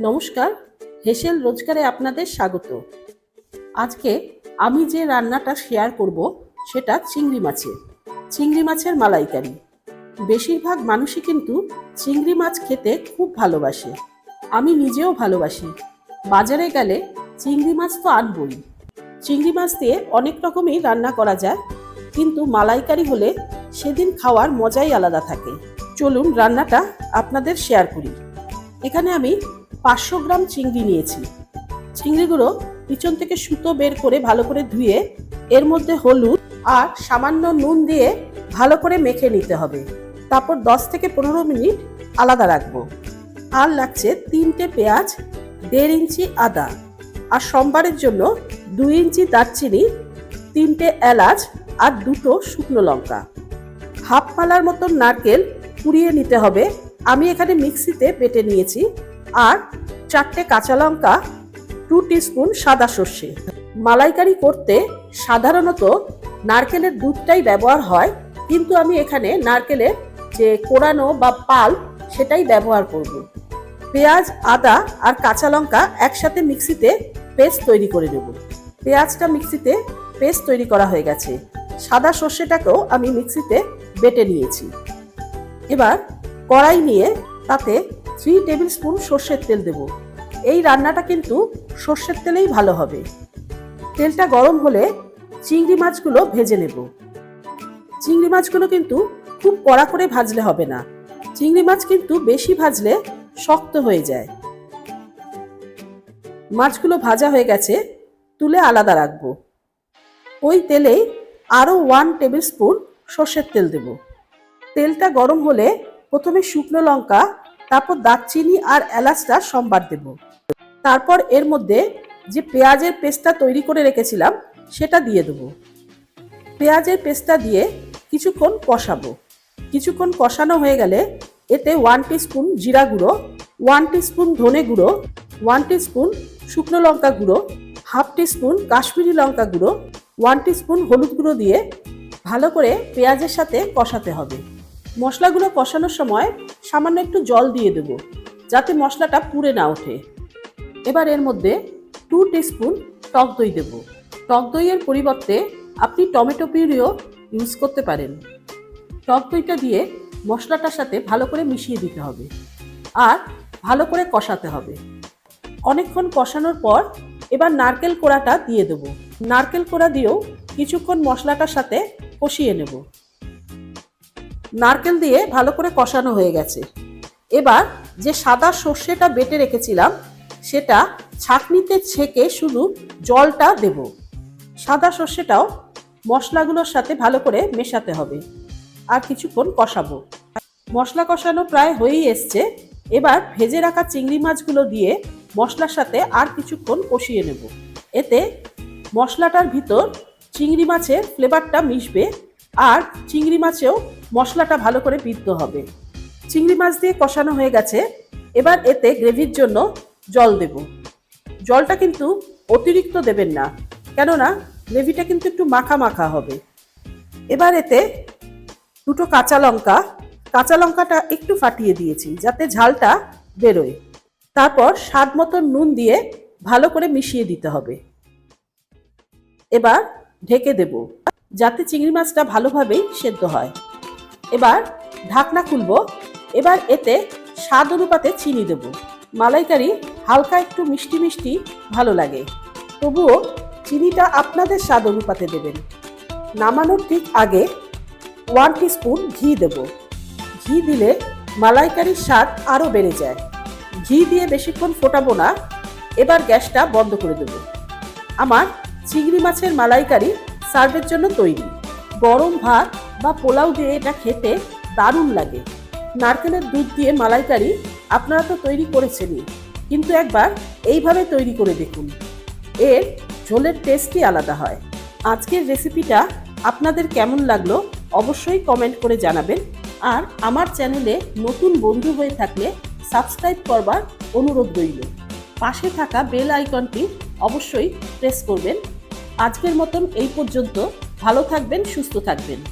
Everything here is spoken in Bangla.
নমস্কার, হেসেল রোজগারে আপনাদের স্বাগত। আজকে আমি যে রান্নাটা শেয়ার করব, সেটা চিংড়ি মাছের। চিংড়ি মাছের মালাইকারি। বেশিরভাগ মানুষই কিন্তু চিংড়ি মাছ খেতে খুব ভালোবাসে। আমি নিজেও ভালোবাসি। বাজারে গেলে চিংড়ি মাছ তো আনবই। চিংড়ি মাছ দিয়ে অনেক রকমই রান্না করা যায়, কিন্তু মালাইকারি হলে সেদিন খাওয়ার মজাই আলাদা থাকে। চলুন রান্নাটা আপনাদের শেয়ার করি। এখানে আমি পাঁচশো গ্রাম চিংড়ি নিয়েছি। চিংড়িগুলো পিছন থেকে সুতো বের করে ভালো করে ধুয়ে, এর মধ্যে হলুদ আর সামান্য নুন দিয়ে ভালো করে মেখে নিতে হবে। তারপর দশ থেকে পনেরো মিনিট আলাদা রাখব। আর লাগছে তিনটে পেঁয়াজ, দেড় ইঞ্চি আদা। আর সোমবারের জন্য দুই ইঞ্চি দারচিনি, তিনটে এলাচ আর দুটো শুকনো লঙ্কা। হাফ পালার মতন নারকেল কুড়িয়ে নিতে হবে। আমি এখানে মিক্সিতে বেটে নিয়েছি। আর চারটে কাঁচা লঙ্কা টু টিস্পুন সাদা সর্ষে। মালাইকারি করতে সাধারণত নারকেলের দুধটাই ব্যবহার হয়, কিন্তু আমি এখানে নারকেলের যে কোরানো বা পাল, সেটাই ব্যবহার করব। পেঁয়াজ, আদা আর কাঁচা লঙ্কা একসাথে মিক্সিতে পেস্ট তৈরি করে নেব। পেঁয়াজটা মিক্সিতে পেস্ট তৈরি করা হয়ে গেছে। সাদা সর্ষেটাকেও আমি মিক্সিতে বেটে নিয়েছি। এবার কড়াই নিয়ে তাতে থ্রি টেবিল স্পুন সর্ষের তেল দেব। এই রান্নাটা কিন্তু সর্ষের তেলেই ভালো হবে। তেলটা গরম হলে চিংড়ি মাছগুলো ভেজে নেব। চিংড়ি মাছগুলো কিন্তু খুব কড়া করে ভাজলে হবে না। চিংড়ি মাছ কিন্তু বেশি ভাজলে শক্ত হয়ে যায়। মাছগুলো ভাজা হয়ে গেছে, তুলে আলাদা রাখব। ওই তেলেই আরও ওয়ান টেবিল স্পুন সর্ষের তেল দেব। তেলটা গরম হলে প্রথমে শুকনো লঙ্কা তারপর দারচিনি আর এলাচটা সম্বার দেব। তারপর এর মধ্যে যে পেঁয়াজের পেস্টটা তৈরি করে রেখেছিলাম, সেটা দিয়ে দেবো। পেঁয়াজের পেস্টটা দিয়ে কিছুক্ষণ কষাবো। কিছুক্ষণ কষানো হয়ে গেলে এতে ওয়ান স্পুন জিরা গুঁড়ো ওয়ান স্পুন ধনে গুঁড়ো ওয়ান স্পুন শুকনো লঙ্কা গুঁড়ো হাফ স্পুন কাশ্মীরি লঙ্কা গুঁড়ো ওয়ান স্পুন হলুদ গুঁড়ো দিয়ে ভালো করে পেঁয়াজের সাথে কষাতে হবে। মশলাগুলো কষানোর সময় সামান্য একটু জল দিয়ে দেব, যাতে মশলাটা পুড়ে না ওঠে। এবার এর মধ্যে টু স্পুন টক দই দেব। টক দইয়ের পরিবর্তে আপনি টমেটো পিউরিও ইউজ করতে পারেন। টক দইটা দিয়ে মশলাটার সাথে ভালো করে মিশিয়ে দিতে হবে আর ভালো করে কষাতে হবে। অনেকক্ষণ কষানোর পর এবার নারকেল কোড়াটা দিয়ে দেবো। নারকেল কোড়া দিয়েও কিছুক্ষণ মশলাটার সাথে কষিয়ে নেব। নারকেল দিয়ে ভালো করে কষানো হয়ে গেছে। এবার যে সাদা সর্ষেটা বেটে রেখেছিলাম, সেটা ছাঁকনিতে ছেঁকে শুধু জলটা দেব। সাদা সর্ষেটাও মশলাগুলোর সাথে ভালো করে মেশাতে হবে আর কিছুক্ষণ কষাবো। মশলা কষানো প্রায় হয়েই এসছে। এবার ভেজে রাখা চিংড়ি মাছগুলো দিয়ে মশলার সাথে আর কিছুক্ষণ কষিয়ে নেব। এতে মশলাটার ভিতর চিংড়ি মাছের ফ্লেভারটা মিশবে আর চিংড়ি মাছেও মশলাটা ভালো করে বিদ্ধ হবে। চিংড়ি মাছ দিয়ে কষানো হয়ে গেছে। এবার এতে গ্রেভির জন্য জল দেব। জলটা কিন্তু অতিরিক্ত দেবেন না, কেননা গ্রেভিটা কিন্তু একটু মাখা মাখা হবে। এবার এতে দুটো কাঁচা লঙ্কা, কাঁচা লঙ্কাটা একটু ফাটিয়ে দিয়েছি যাতে ঝালটা বেরোয়। তারপর স্বাদ মতো নুন দিয়ে ভালো করে মিশিয়ে দিতে হবে। এবার ঢেকে দেব। যাতে চিংড়ি মাছটা ভালোভাবেই সেদ্ধ হয়। এবার ঢাকনা খুলবো। এবার এতে স্বাদ অনুপাতে চিনি দেব। মালাইকারি হালকা একটু মিষ্টি মিষ্টি ভালো লাগে। তবুও চিনিটা আপনাদের স্বাদ অনুপাতে দেবেন। নামানোর ঠিক আগে ওয়ান স্পুন ঘি দেব। ঘি দিলে মালাইকারির স্বাদ আরও বেড়ে যায়। ঘি দিয়ে বেশিক্ষণ ফোটাবো না। এবার গ্যাসটা বন্ধ করে দেব। আমার চিংড়ি মাছের মালাইকারি সার্ভের জন্য তৈরি। গরম ভাত বা পোলাও দিয়ে এটা খেতে দারুণ লাগে। নারকেলের দুধ দিয়ে মালাইকারি আপনারা তো তৈরি করেছেনই। কিন্তু একবার এইভাবে তৈরি করে দেখুন। এর ঝোলের টেস্টই আলাদা হয়। আজকের রেসিপিটা আপনাদের কেমন লাগল অবশ্যই কমেন্ট করে জানাবেন। আর আমার চ্যানেলে নতুন বন্ধু হয়ে থাকলে সাবস্ক্রাইব করবার অনুরোধ রইল। পাশে থাকা বেল আইকনটি অবশ্যই প্রেস করবেন। আজকের মতন এই পর্যন্ত। ভালো থাকবেন সুস্থ থাকবেন।